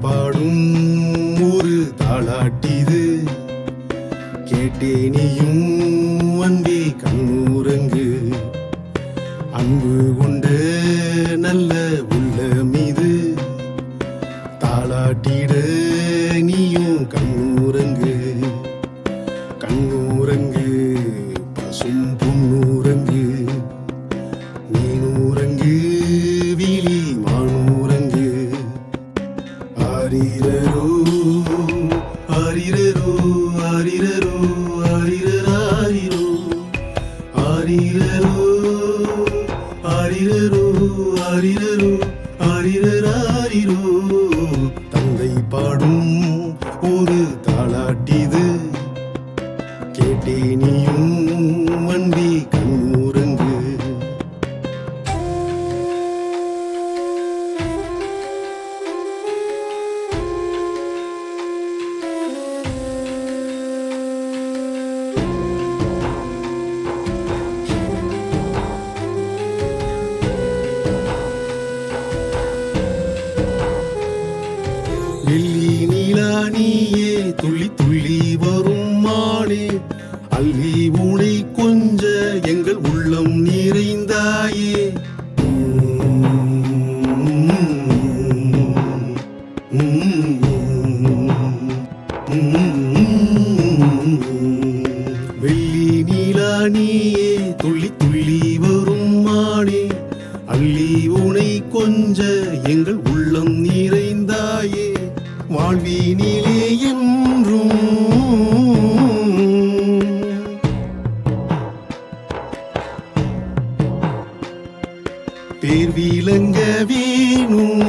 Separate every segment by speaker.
Speaker 1: பாடும் ஒரு தாளாட்டிது. கேட்டேனியும் அன்பே கண்ணூரங்கு ஆரிரோ ஆரிரோ தந்தை பாடும் ஒரு தாளாட்டிது. கேட்டே வெள்ளி நீலா நீயே துள்ளி துள்ளி வரும் மானே. அள்ளி ஊனை கொஞ்ச எங்கள் உள்ளம் நிறைந்தாயே. வெள்ளி நீலா நீயே துள்ளி துள்ளி வரும் மானே. அள்ளி உனை கொஞ்ச எங்கள் உள்ளம் நீரை வாழ்வினிலே என்றும் பேர் விளங்க வேணும்.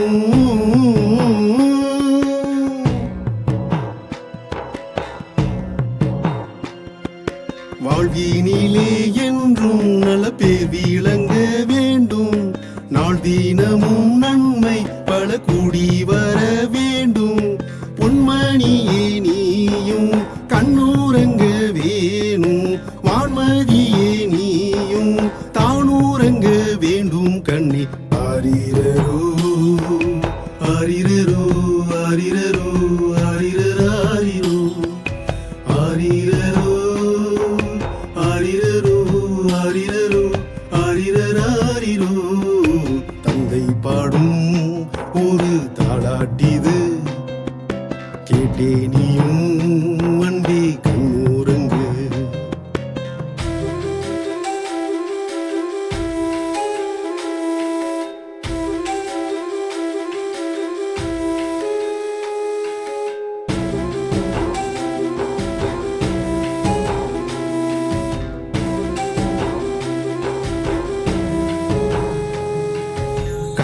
Speaker 1: வாழ்வினிலே என்றும் நல பேர் விளங்க வேண்டும். நாள் தினமும் நன்மை பல கூடி வர കേട്ടേനിയും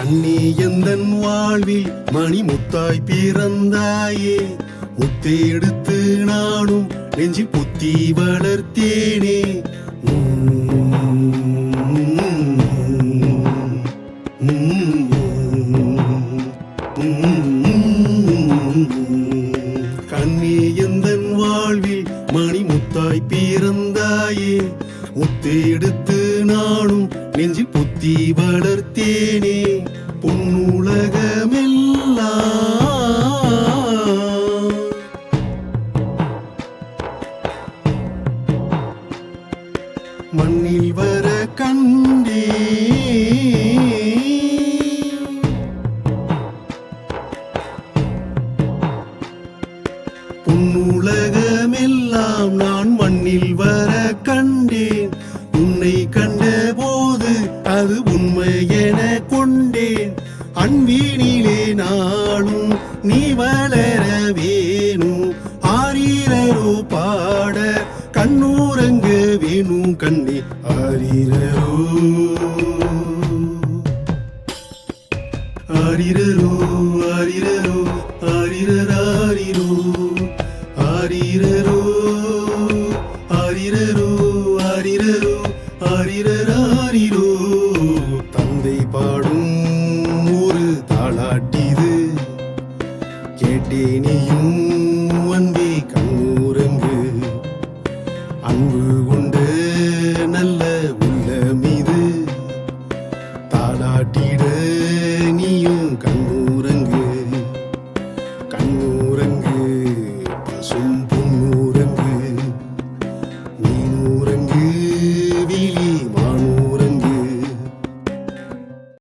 Speaker 1: அன்னே எந்தன் வாழ்வில் மணிமுத்தாய் பிறந்தாயே? உத்தேடுத்து நானும் நெஞ்சி புத்தி வளர்த்தேனே. கண்ணே எந்தன் வாழ்வில் மணிமுத்தாய் பிறந்தாயே? உத்தேடுத்து நானும் நெஞ்சில் புத்தி வளர்த்தேனே பொன்னுலகமெல்லாம். மண்ணில் வர கண்டே. அது உண்மை என கொண்டேன். அன்பினிலே நாளும் நீ வளர வேணும் ஆரீரரோ பாட கண்ணூரங்க வேணும் கண்ணே. ஆரீரரோ. ஆரிரரோ ஆரிரரோ ஆரிரராரிரோ. ஆரிரரோ ஆரிரரோ ஆரிரரோ. ராரிரோ தந்தை பாடும் ஒரு தாளாட்டிது. கேட்டேனியும் வந்தே கண்ணூரங்கு அன்பு